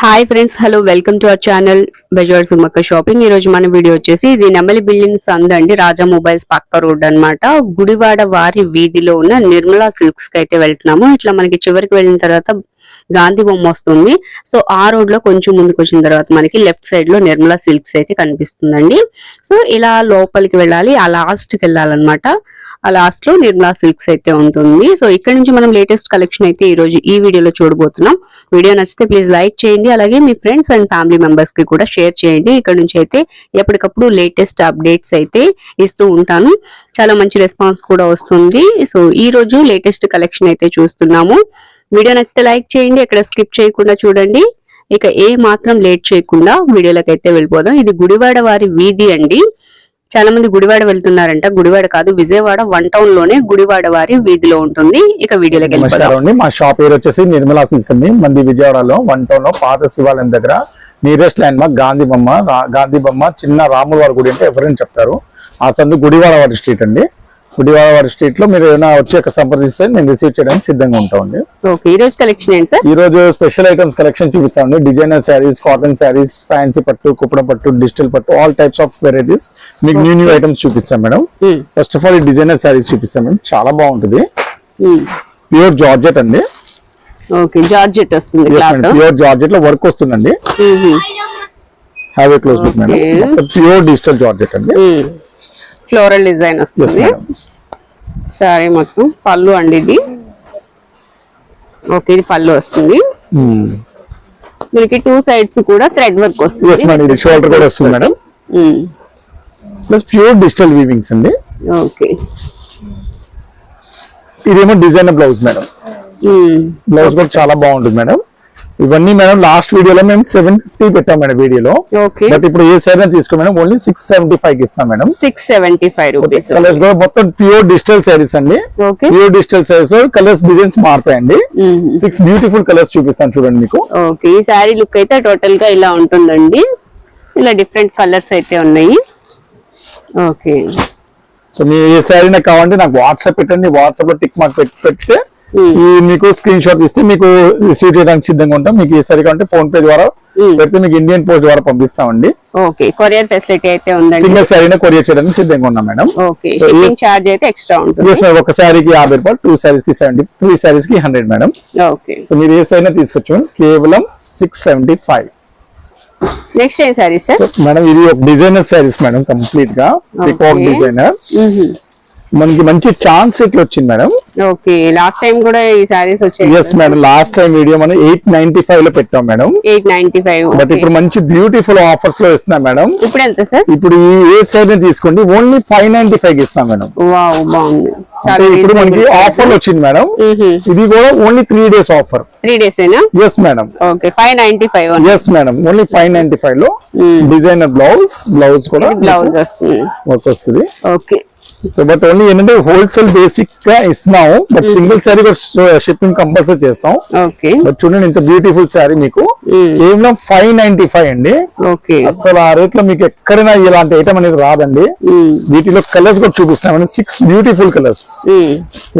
Hi friends hello welcome to our channel Bazar సుమక్క shopping ఈ రోజు మన వీడియో వచ్చేసి ఇది నెమలి బిల్డింగ్స్ అందండి రాజా మొబైల్స్ పక్క రోడ్ అన్నమాట. గుడివాడ వారి వీధిలో ఉన్న నిర్మలా సిల్క్స్కి అయితే వెళ్తున్నాము. ఇట్లా మనకి చివరికి వెళ్ళిన తర్వాత గాంధీ బొమ్మ వస్తుంది. సో ఆ రోడ్లో కొంచెం ముందుకు వచ్చిన తర్వాత మనకి లెఫ్ట్ సైడ్లో నిర్మలా సిల్క్స్ అయితే కనిపిస్తుందండి. సో ఇలా లోపలికి వెళ్ళాలి ఆ లాస్ట్కి వెళ్ళాలన్నమాట. ఆ లాస్ట్లో నిర్మలా సిల్క్స్ అయితే ఉంటుంది. సో ఇక్కడ నుంచి మనం లేటెస్ట్ కలెక్షన్ అయితే ఈ రోజు ఈ వీడియోలో చూడబోతున్నాం. వీడియో నచ్చితే ప్లీజ్ లైక్ చేయండి. అలాగే మీ ఫ్రెండ్స్ అండ్ ఫ్యామిలీ మెంబర్స్కి కూడా షేర్ చేయండి. ఇక్కడ నుంచి అయితే ఎప్పటికప్పుడు లేటెస్ట్ అప్డేట్స్ అయితే ఇస్తూ ఉంటాను. చాలా మంచి రెస్పాన్స్ కూడా వస్తుంది. సో ఈ రోజు లేటెస్ట్ కలెక్షన్ అయితే చూస్తున్నాము. వీడియో నచ్చితే లైక్ చేయండి. ఎక్కడ స్కిప్ చేయకుండా చూడండి. ఇక ఏ మాత్రం లేట్ చేయకుండా వీడియోలకైతే అయితే వెళ్ళిపోదాం. ఇది గుడివాడ వారి వీధి అండి. చాలా మంది గుడివాడ వెళ్తున్నారంట. గుడివాడ కాదు విజయవాడ వన్ టౌన్లోనే గుడివాడ వారి వీధిలో ఉంటుంది. ఇక వీడియోలోకి అండి. మా షాప్ పేరు వచ్చేసి నిర్మలా సిల్స్ అండి. మంది విజయవాడలో వన్ టౌన్లో పాత శివాలయం దగ్గర నియరెస్ట్ ల్యాండ్ మార్క్ గాంధీ బొమ్మ గాంధీ బొమ్మ చిన్న రాముల వారి గుడి అంటే ఎవరైనా చెప్తారు. ఆ సందు గుడివాడ వారి స్ట్రీట్ అండి. గుడివాడ వారి స్ట్రీట్లో మీరు ఏమైనా వచ్చి అక్కడ సంప్రదిస్తే మేము రిసీవ్ చేయడానికి సిద్ధంగా ఉంటామండి. ఓకే ఈ రోజు కలెక్షన్ ఏంటి సార్? ఈ రోజు special items collection చూపిస్తామండి. Designer sarees cotton sarees fancy పట్టు కుప్పడం పట్టు డిజిటల్ పట్టు ఆల్ టైప్స్ ఆఫ్ వెరైటీస్ మీకు న్యూ న్యూ ఐటమ్స్ చూపిస్తాం మేడం. ఫస్ట్ ఆఫ్ ఆల్ ఈ డిజైనర్ శారీస్ చూపిస్తాం మేడం. చాలా బాగుంటుంది. ప్యూర్ జార్జెట్ అండి. ఓకే జార్జెట్ వస్తుంది క్లాత్ ప్యూర్ జార్జెట్లో వర్క్ వస్తుందండి. Have a close look madam. Pure digital georgette అండి. ఫ్లోరల్ డిజైన్ వస్తుంది. సారీ మొత్తం పళ్ళు అండి ఇది. ఓకే ఇది పళ్ళు వస్తుంది. మనకి టూ సైడ్స్ కూడా థ్రెడ్ వర్క్ వస్తుంది. షోల్డర్ కూడా వస్తుంది madam plus pure digital weavings అండి. ఓకే ఇదేమో డిజైనర్ బ్లౌజ్ మేడం బ్లౌజ్ కూడా చాలా బాగుంటుంది మేడం ఇవన్నీ మేడం లాస్ట్ వీడియోలో మేము సెవెన్ ఫిఫ్టీ పెట్టాం మేడం వీడియోలో. ఓకే బట్ ఇప్పుడు ఏ సైడ్ తీసుకో madam only six seventy five ఇస్తాం madam. Six seventy five rupees colours కూడా మొత్తం ప్యూర్ డిజిటల్ శారీస్ అండి. Okay pure digital saris colours designs మారుతాయండి. Six beautiful colours చూపిస్తాను చూడండి మీకు. ఓకే ఈ శారీ లుక్ అయితే టోటల్గా ఇలా ఉంటుందండి. ఇలా డిఫరెంట్ కలర్స్ అయితే ఉన్నాయి. ఓకే సో మీ ఏ శారీ నాకు కావాలంటే నాకు వాట్సాప్ పెట్టండి. వాట్సాప్లో టిక్ మార్క్ పెట్టి ఈ మీకు స్క్రీన్ షాట్ ఇస్తే మీకు రిసీవ్ చేయడానికి సిద్ధంగా ఉంటాం. మీకు ఏ సారీ కావాలంటే ఫోన్ పే ద్వారా. పెడితే మీకు ఇండియన్ పోస్ట్ ద్వారా పంపిస్తామండి. ఓకే కొరియర్ ఫెసిలిటీ అయితే ఉందండి. సింగిల్ శారీనే కొరియర్ చేయడానికి సిద్ధంగా ఉన్నాం మేడం. ఓకే. చార్జ్ అయితే ఎక్స్ట్రా ఉంటుంది. ఒక శారీకి యాభై రూపాయలు టూ శారీస్కి సెవెంటీ త్రీ శారీస్కి హండ్రెడ్ మేడం. ఓకే సో మీరు ఏ సారీ తీసుకొచ్చు కేవలం సిక్స్ సెవెంటీ ఫైవ్ నెక్స్ట్ ఏం సారీ సార్ మేడం ఇది ఒక డిజైనర్ శారీస్ మేడం కంప్లీట్గా. పికాక్. డిజైనర్ మనకి మంచి ఛాన్స్ ఇట్లా వచ్చింది మేడం. ఓకే లాస్ట్ టైం కూడా ఈ సారీస్ వచ్చాయి. Yes madam last time video మనం ఎయిట్ నైన్టీ ఫైవ్లో పెట్టాం madam. Eight ninety five but ఇప్పుడు మంచి బ్యూటిఫుల్ ఆఫర్స్లో ఇస్తున్నాం మేడం. ఇప్పుడు ఎంత సార్? ఇప్పుడు ఈ ఏ సైడ్ తీసుకోండి ఓన్లీ ఫైవ్ నైన్టీ ఫైవ్ ఇస్తాం మేడం. వావ్ బాగుంది. ఇప్పుడు మనకి ఆఫర్ వచ్చింది మేడం. ఇది కూడా only three days offer three days yes madam okay five ninety five yes madam only five ninety ఫైవ్లో డిజైనర్ బ్లౌజ్ బ్లౌజ్ కూడా బ్లౌజ్ వస్తుంది. ఓకే సో బట్ ఓన్లీ ఏంటంటే హోల్సేల్ బేసిక్గా ఇస్తున్నాము బట్ సింగిల్ శారీ కూడా షిప్పింగ్ కంపల్సరీ చేస్తాం ఓకే బట్ చూడండి ఇంత బ్యూటిఫుల్ శారీ మీకు. కేవలం ఫైవ్ నైన్టీ ఫైవ్ అండి. ఓకే అసలు ఆ రేట్లో మీకు ఎక్కడైనా ఇలాంటి ఐటమ్ అనేది రాదండి. వీటిలో కలర్స్ కూడా చూపిస్తామండి. సిక్స్ బ్యూటిఫుల్ కలర్స్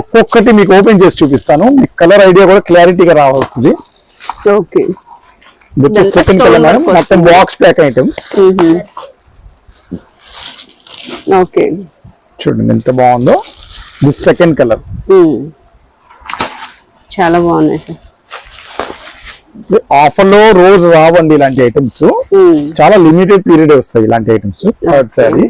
ఒక్కొక్కటి మీకు ఓపెన్ చేసి చూపిస్తాను. మీకు కలర్ ఐడియా కూడా క్లారిటీగా రావస్తుంది ఓకే సెకండ్ కలర్ మేడం మొత్తం బాక్స్ ప్యాక్ ఐటమ్ ఓకే చూడండి ఎంత బాగుందో. దిస్ సెకండ్ కలర్ చాలా బాగున్నాయి సార్. ఆఫర్లో రోజు రావండి ఇలాంటి ఐటమ్స్ చాలా లిమిటెడ్ పీరియడ్ వస్తాయి ఇలాంటి items third sari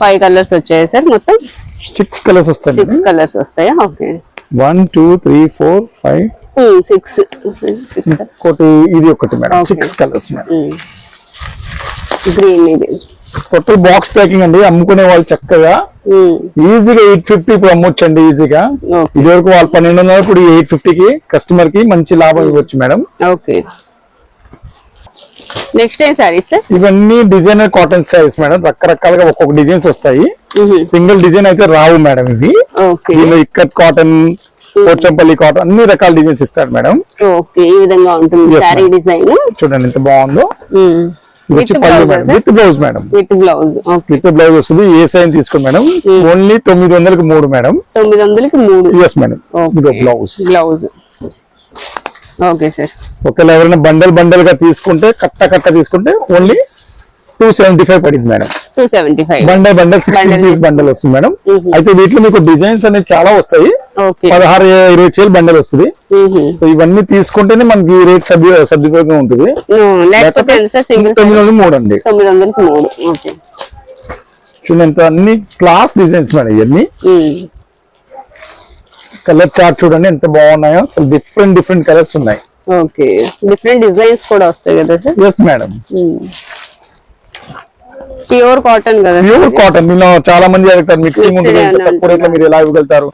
five colours వచ్చాయి సార్ మొత్తం? సిక్స్ కలర్స్ వస్తాయి సిక్స్ కలర్స్ వస్తాయా? Okay one two three four five six ఒకటి ఇది ఒకటి madam. Six colours madam. Green ఇది. టోటల్ బాక్స్ ప్యాకింగ్ అండి అమ్ముకునే వాళ్ళు చక్కగా ఈజీగా ఎయిట్ ఫిఫ్టీ ఇప్పుడు అమ్మొచ్చండి ఈజీగా. ఇది వరకు వాళ్ళు పన్నెండు వందలు ఇప్పుడు ఎయిట్ ఫిఫ్టీకి కస్టమర్కి మంచి లాభం ఇవ్వచ్చు మేడం. ఓకే. నెక్స్ట్ ఏం సారీ సార్ ఇవన్నీ డిజైనర్ కాటన్ సారీస్ మేడం రకరకాలుగా ఒక్కొక్క డిజైన్స్ వస్తాయి. సింగిల్ డిజైన్ అయితే రావు మేడం ఇది దీనిలో ఇక్కత్ కాటన్ పోచంపల్లి కాటన్ అన్ని రకాల డిజైన్స్ ఇస్తాడు మేడం. ఓకే ఈ విధంగా ఉంటుంది సారీ. డిజైన్ చూడండి ఎంత బాగుందో. With blouse madam. With blouse with blouse వస్తుంది ఏ సైజ్ తీసుకోండి మేడం ఓన్లీ తొమ్మిది వందలకి మూడు. మేడం. తొమ్మిది వందలకి మూడు yes madam blouse. Blouse. Okay sir. ఒకవేళ ఎవరైనా బండల్ బండల్గా తీసుకుంటే కట్ట కట్ట తీసుకుంటే ఓన్లీ టూ సెవెంటీ ఫైవ్ పడింది madam. Two seventy five bundle bundle sixty bundle వస్తుంది మేడం. అయితే వీటిలో మీకు డిజైన్స్ అనేవి చాలా వస్తాయి. పదహారు ఇరవై చీలు బండల్ వస్తుంది. సో ఇవన్నీ తీసుకుంటేనే మనకి రేట్ సద్వి సదుపాయంగా ఉంటుంది. తొమ్మిది వందలు మూడు అండి. తొమ్మిది వందలకి మూడు. చూడండి అన్ని క్లాస్ డిజైన్స్ మేడం ఇవన్నీ. కలర్ చార్ట్ చూడండి ఎంత బాగున్నాయో. అసలు డిఫరెంట్ డిఫరెంట్ కలర్స్ ఉన్నాయి. ఓకే. డిఫరెంట్ డిజైన్స్ కూడా వస్తాయి కదా sir? Yes madam pure cotton కదా? Pure cotton. చాలా మంది అడుగుతారు మిక్సింగ్ ఉంటుంది తక్కువ రేట్లో మీరు ఎలా ఇవ్వగలుగుతారు?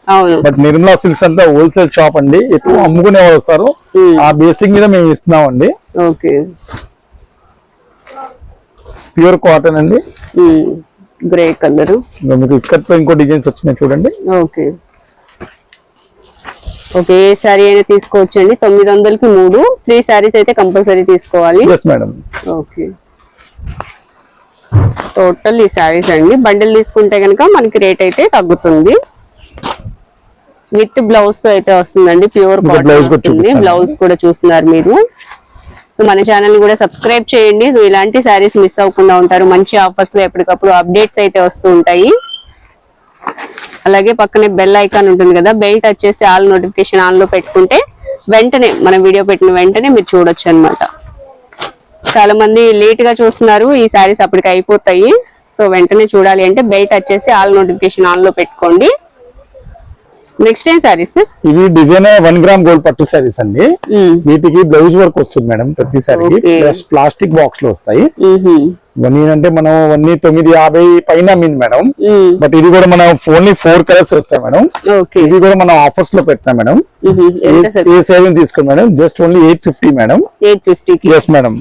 బట్ నిర్మలా సిల్క్స్ అంతా హోల్సేల్ షాప్ అండి. ఎక్కువ అమ్ముకునే వాళ్ళు వస్తారు. Hmm. ఆ బేసిక్ మీద మేము ఇస్తున్నాం అండి ఓకే. ప్యూర్ కాటన్ అండి. Grey colour. ఇంకా మీకు ఇక్కడతో ఇంకో డిజైన్స్ వచ్చినాయి చూడండి. ఓకే. ఓకే ఏ శారీ అయినా తీసుకోవచ్చండి. తొమ్మిది వందలకి మూడు. త్రీ శారీస్ అయితే కంపల్సరీ తీసుకోవాలి. Madam okay. టోటల్ ఈ శారీస్ అండి. బండిల్ తీసుకుంటే కనుక మనకి రేట్ అయితే తగ్గుతుంది. విత్ బ్లౌజ్తో అయితే వస్తుందండి. ప్యూర్ కాటన్ వస్తుంది. బ్లౌజ్ కూడా చూస్తున్నారు మీరు. సో మన ఛానల్ కూడా సబ్స్క్రైబ్ చేయండి. సో ఇలాంటి శారీస్ మిస్ అవ్వకుండా ఉంటారు. మంచి ఆఫర్స్లో ఎప్పటికప్పుడు అప్డేట్స్ అయితే వస్తూ ఉంటాయి. అలాగే పక్కనే బెల్ ఐకాన్ ఉంటుంది కదా బెల్ టచ్ చేసి ఆల్ నోటిఫికేషన్ ఆన్లో పెట్టుకుంటే వెంటనే మన వీడియో పెట్టిన వెంటనే మీరు చూడొచ్చు అన్నమాట. చాలా మంది లేట్గా చూస్తున్నారు. ఈ శారీస్ అప్పటికి అయిపోతాయి. సో వెంటనే చూడాలి అంటే బెల్ట్ వచ్చేసి ఆల్ నోటిఫికేషన్ ఆన్లో పెట్టుకోండి. నెక్స్ట్ ఏం శారీస్? ఇవి డిజైన్ వన్ గ్రామ్ గోల్డ్ పట్టు శారీస్ అండి. వీటికి బ్లౌజ్ వర్క్ వస్తుంది మేడం ప్రతి Okay. ప్లస్ ప్లాస్టిక్ బాక్స్లో వస్తాయి ఇవన్నీ అంటే మనం అవన్నీ తొమ్మిది యాభై పైన అమ్మింది మేడం. బట్ ఇది కూడా మనం ఓన్లీ ఫోర్ కలర్స్ వస్తాయి మేడం. ఓకే. ఇది కూడా మనం ఆఫర్స్లో పెట్టినాం మేడం. ఏ సేవింగ్ తీసుకోండి madam? Just only eight fifty madam. Eight ఫిఫ్టీకి? Yes madam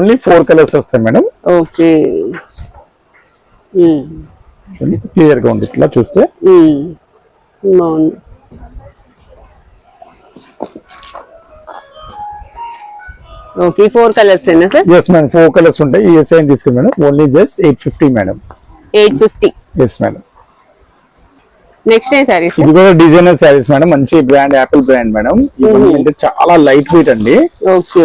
only four colours వస్తాయి మేడం. ఓకే. క్లియర్గా ఉంది. ఇట్లా చూస్తే. బాగుంది. ఓకే ఫోర్ కలర్స్ ఏనా sir yes madam four colours ఉంటాయి. ఏ సేవింగ్ తీసుకోండి madam. Only just eight fifty madam eight fifty yes madam next ఏం శారీస్ ఇది కూడా డిజైనర్ శారీస్ మేడం మంచి బ్రాండ్ యాపిల్ బ్రాండ్ మేడం అంటే చాలా లైట్ వెయిట్ అండి. ఓకే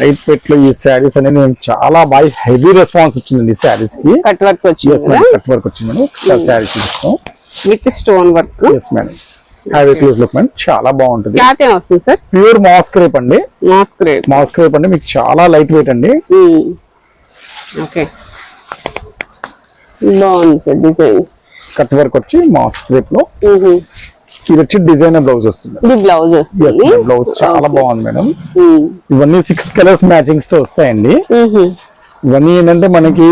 లైట్ వెయిట్లో ఈ శారీస్ అనేది మేము చాలా బాగా హెవీ రెస్పాన్స్ వచ్చిందండి ఈ శారీస్కి. కట్ వర్క్ వచ్చింది కట్ వర్క్ వచ్చింది. మేడం శారీ చూస్తాం with stone work. Madam heavy close look madam చాలా బాగుంటుంది. క్లాత్ ఏం వస్తుంది సార్ ప్యూర్ మాస్క్ రేప్ అండి. మాస్క్ రేట్ మాస్క్ రేప్ అంటే మీకు చాలా లైట్ వెయిట్ అండి. ఓకే బాగుంది సార్ డిజైన్ కట్ వర్క్ వచ్చి మాస్క్ రేప్లో. ఇది వచ్చి డిజైనర్ బ్లౌజ్ వస్తుంది. ఇది బ్లౌజ్ వస్తుంది. బ్లౌజ్ చాలా బాగుంది మేడం ఉమ్. ఇవన్నీ సిక్స్ కలర్స్ మ్యాచింగ్స్తో వస్తాయండి. మ్హూ. ఇవన్నీ ఏంటంటే మనకి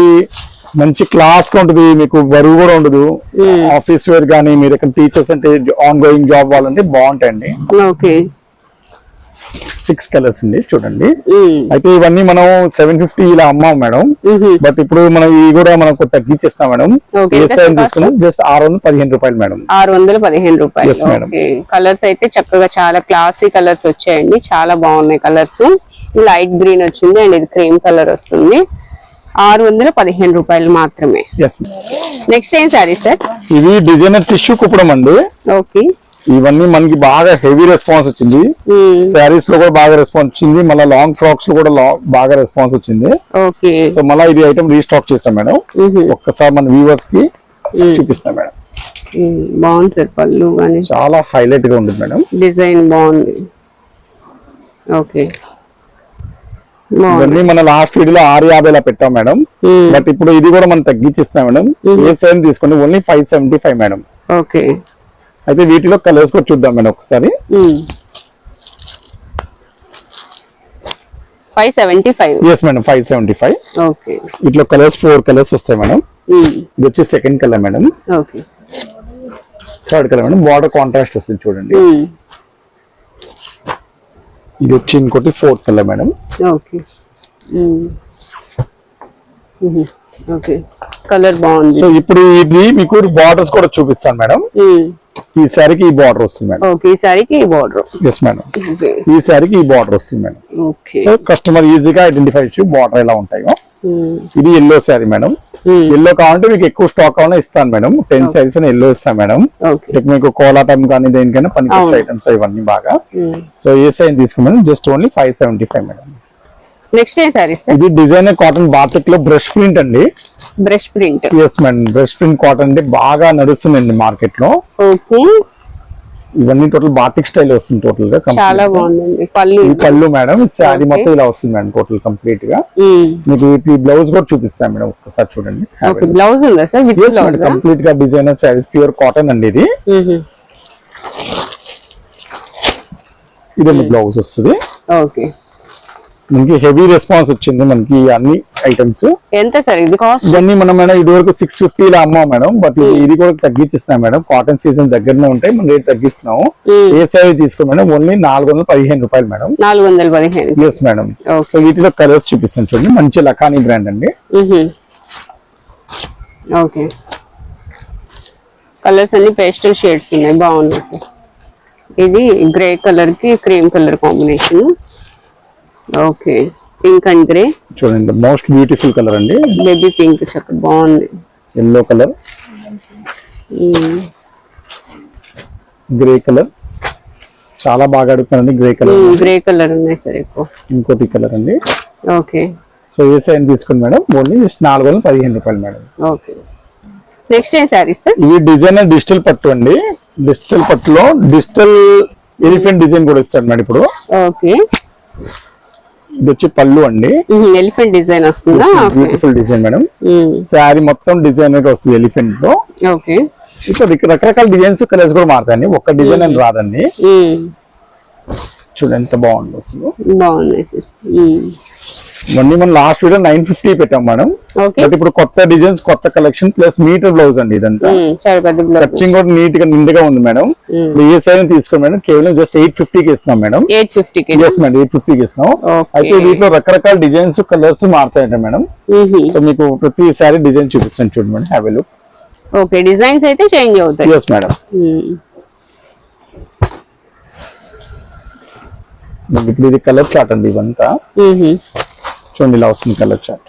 మంచి క్లాస్గా ఉంటుంది మీకు బరువు కూడా ఉండదు. ఆఫీస్ వేర్ కానీ మీరు ఇక్కడ టీచర్స్ అంటే ఆన్ గోయింగ్ జాబ్ వాళ్ళంటే బాగుంటాయండి. ఓకే సిక్స్ కలర్స్ అండి చూడండి. ఉమ్. అయితే ఇవన్నీ మనం సెవెన్ ఫిఫ్టీ ఇలా అమ్మాం మేడం. బట్ ఇప్పుడు మనం ఇవి కూడా మనకు తగ్గించేస్తాం మేడం? తీసుకున్నాం జస్ట్ ఆరు వందల పదిహేను రూపాయలు మేడం. ఆరు వందల పదిహేను రూపాయలు. కలర్స్ అయితే చక్కగా చాలా క్లాసీ కలర్స్ వచ్చాయండి. చాలా బాగున్నాయి కలర్స్ లైట్ గ్రీన్ వచ్చింది అండ్ ఇది క్రీమ్ కలర్ వస్తుంది. ఆరు వందల పదిహేను రూపాయలు మాత్రమే. నెక్స్ట్ ఏం సారీ సార్ ఇవి డిజైనర్ టిష్యూ కుప్పడం అండి. ఓకే ఇవన్నీ మనకి బాగా హెవీ రెస్పాన్స్ వచ్చింది. శారీస్లో కూడా బాగా రెస్పాన్స్ వచ్చింది. మళ్ళీ లాంగ్ ఫ్రాక్స్లో కూడా బాగా రెస్పాన్స్ వచ్చింది. ఓకే సో మళ్ళీ ఇది ఐటమ్ రీస్టాక్ చేస్తాం మేడం. ఒక్కసారి మన వ్యూవర్స్కి చూపిస్తాం మేడం. బాగుంది సార్ పళ్ళు కానీ చాలా హైలైట్గా ఉంటుంది మేడం. డిజైన్ బాగుంది. ఓకే ఇవన్నీ మన లాస్ట్ వీడియోలో ఆరు యాభైలా పెట్టాం మేడం. బట్ ఇప్పుడు ఇది కూడా మనం తగ్గించిస్తాం మేడం. ఏ సైజ్ తీసుకోండి only five seventy five madam. Okay అయితే వీటిలో కలర్స్ కూడా చూద్దాం మేడం ఒకసారి. Five seventy five yes madam five seventy five okay ఇట్లా కలర్స్ ఫోర్ కలర్స్ వస్తాయి మేడం. ఇది వచ్చి second colour madam. Okay third colour madam border contrast వస్తుంది చూడండి. ఇది వచ్చి ఇంకోటి fourth colour madam. Okay. Okay. Colour బాగుంది. సో ఇప్పుడు ఇది మీకు బార్డర్స్ కూడా చూపిస్తాను మేడం. ఈ శారీకి ఈ బార్డర్ వస్తుంది మేడం. ఓకే ఈ సారీకి బార్డర్ ఎస్ మేడం. ఈ శారీకి ఈ బార్డర్ వస్తుంది మేడం. ఓకే. సో కస్టమర్ ఈజీగా ఐడెంటిఫై చేసి బార్డర్ ఎలా ఉంటాయో. ఇది ఎల్లో శారీ మేడం ఎల్లో కావాలంటే మీకు ఎక్కువ స్టాక్ కావాలన్నా ఇస్తాను మేడం టెన్ శారీస్ ఎల్లో ఇస్తాను మేడం మీకు కోలాటం కానీ దేనికైనా అవును. ఐటమ్స్ ఇవన్నీ బాగా. సో ఏ సైజ్ తీసుకున్నాను? Just only five seventy five madam next ఏ సారీస్ సార్ ఇది డిజైనర్ కాటన్ బాటిక్లో బ్రష్ ప్రింట్ అండి. Brush print yes madam brush print cotton అంటే బాగా నడుస్తుందండి మార్కెట్లో. ఓకే ఇవన్నీ టోటల్ బాటిక్ స్టైల్ వస్తుంది టోటల్గా చాలా పళ్ళు మేడం శారీ. మొత్తం ఇలా వస్తుంది మేడం టోటల్ కంప్లీట్గా. మీకు ఈ బ్లౌజ్ కూడా చూపిస్తాను మేడం ఒక్కసారి చూడండి. ఓకే బ్లౌజ్ ఉందా సార్? కంప్లీట్గా డిజైనర్ శారీస్ ప్యూర్ కాటన్ అండి ఇది. ఇది బ్లౌజ్ వస్తుంది. ఓకే మనకి హెవీ రెస్పాన్స్ వచ్చింది మనకి అన్ని ఐటమ్స్ ఎంత సార్? ఇది కాస్ట్ ఇవన్నీ మనం మేడం ఇది వరకు సిక్స్ ఫిఫ్టీలో అమ్మాం మేడం. బట్ ఇది కూడా తగ్గించిస్తున్నాం మేడం. కాటన్ సీజన్ దగ్గరనే ఉంటాయి. మనం రేట్ తగ్గిస్తున్నాము. ఏ సైజ్ తీసుకో మేడం? ఓన్లీ నాలుగు వందల పదిహేను రూపాయలు మేడం. నాలుగు వందల పదిహేను. Yes madam. సో వీటిలో కలర్స్ చూపిస్తాను చూడండి. మంచి లకానీ బ్రాండ్ అండి. ఓకే కలర్స్ అన్ని పేస్టల్ షేడ్స్ ఉన్నాయి. బాగున్నాయి సార్. ఇది గ్రే కలర్కి cream colour combination okay. Pink and grey చూడండి మోస్ట్ బ్యూటిఫుల్ కలర్ అండి. బేబీ పింక్ చక్క బాగుంది. ఎల్లో కలర్ గ్రే కలర్ చాలా బాగా అడుగుతానండి గ్రే కలర్ గ్రే కలర్ ఉన్నాయి సార్ ఎక్కువ. ఇంకోటి కలర్ అండి. ఓకే సో ఏ సైజ్ తీసుకోండి మేడం? ఓన్లీ జస్ట్ నాలుగు వందల పదిహేను రూపాయలు మేడం. ఓకే నెక్స్ట్ ఏం సారీస్ సార్ ఇవి డిజైనర్ డిజిటల్ పట్టు అండి. డిజిటల్ పట్టులో డిజిటల్ ఎలిఫెంట్ డిజైన్ కూడా ఇస్తాడు మేడం ఇప్పుడు. ఓకే ఇది వచ్చి పళ్ళు అండి. ఎలిఫెంట్ డిజైన్ వస్తుందా? బ్యూటిఫుల్ డిజైన్ మేడం శారీ మొత్తం డిజైనర్గా వస్తుంది ఎలిఫెంట్లో ఓకే రకరకాల డిజైన్స్ కలర్స్ కూడా మారుతాయండి. ఒక్క డిజైన్ అని రాదండి. చూడండి ఎంత బాగుంది అసలు. బాగున్నాయి సార్ ఇవన్నీ మనం లాస్ట్ వీడియో నైన్ ఫిఫ్టీ పెట్టాం మేడం. ఓకే బట్ ఇప్పుడు కొత్త డిజైన్స్ కొత్త కలెక్షన్ ప్లస్ మీటర్ బ్లౌజ్ అండి ఇదంతా. బ్లౌజ్ కచ్చింగ్ కూడా నీట్గా నిండుగా ఉంది మేడం. ఇప్పుడు ఏ సైజ్ తీసుకోండి మేడం? కేవలం జస్ట్ ఎయిట్ ఫిఫ్టీకి ఇస్తున్నాం మేడం. ఎయిట్ ఫిఫ్టీకి ఎస్ మేడం ఎయిట్ ఫిఫ్టీకి ఇస్తున్నాం. Okay. అయితే వీటిలో రకరకాల డిజైన్స్ కలర్స్ మారుతాయంట మేడం. సో మీకు ప్రతిసారి డిజైన్ చూపిస్తాను చూడండి madam. Have look okay designs అయితే చేంజ్ అవుతాయి. Yes madam hmm. ఇప్పుడు ఇది కలర్ చార్ట్ అండి ఇవంతా మ్మ్. చూడండి ఇలా వస్తుంది కలర్ చార్ట్.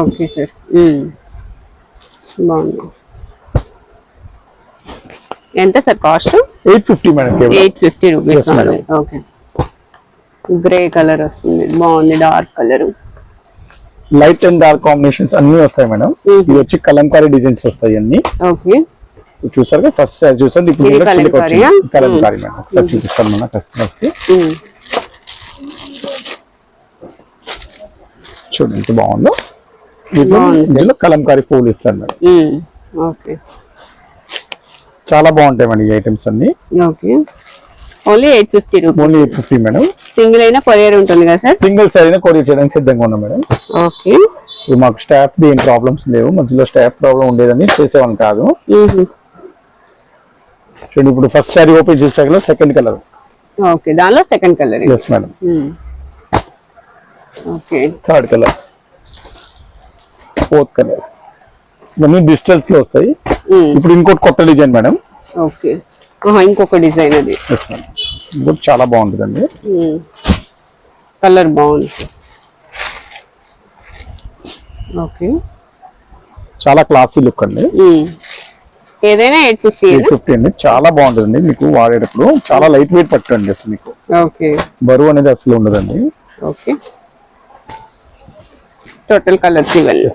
Okay sir. బాగుంది. ఎంత sir cost? Eight fifty madam eight fifty rupees. Okay. Grey colour వస్తుంది. బాగుంది dark colour. Light and dark combinations అన్ని వస్తాయి మేడం. ఇది వచ్చి కలంకారీ డిజైన్స్ వస్తాయి అన్ని. ఓకే. చూసారు ఫస్ట్ సారి చూసారు. ఇప్పుడు. కలంకారీ మేడం. ఒకసారి చూపిస్తాను మన కస్టమర్స్కి. చూడండి ఎంత బాగుందో. ఇందులో కలంకారీ పూలు ఇస్తాను మేడం. ఓకే. చాలా బాగుంటాయి మేడం ఈ ఐటమ్స్ అన్ని. Okay. Only eight fifty only eight fifty madam. Single అయినా కొరియర్ ఉంటుంది కదా సార్? సింగిల్ సారీ కొరియర్ చేయడానికి సిద్ధంగా ఉన్నాం మేడం. ఓకే. ఇప్పుడు మాకు స్టాఫ్ ఏం ప్రాబ్లమ్స్ లేవు. మధ్యలో స్టాఫ్ ప్రాబ్లం ఉండేదని చేసేవాళ్ళం కాదు. చూడండి ఇప్పుడు ఫస్ట్ సారీ ఓపెన్ చేసాక సెకండ్ కలర్ ఓకే. దానిలో second colour yes madam third colour fourth colour ఇవన్నీ డిజిటల్స్లో వస్తాయి. ఇప్పుడు ఇంకోటి కొత్త డిజైన్ మేడం ఓకే ఇంకొక డిజైన్ అది. ఇంకోటి చాలా బాగుంటుందండి. కలర్ బాగుంది. ఓకే చాలా క్లాసీ లుక్ అండి. ఏదైనా ఎయిట్ ఫిఫ్టీ ఎయిట్ ఫిఫ్టీ అండి. చాలా బాగుంటుందండి. మీకు వాడేటప్పుడు చాలా లైట్ వెయిట్ పట్టండి అసలు మీకు. ఓకే బరువు అనేది అసలు ఉండదండి. ఓకే టోటల్ కలర్స్ ఇవన్నీ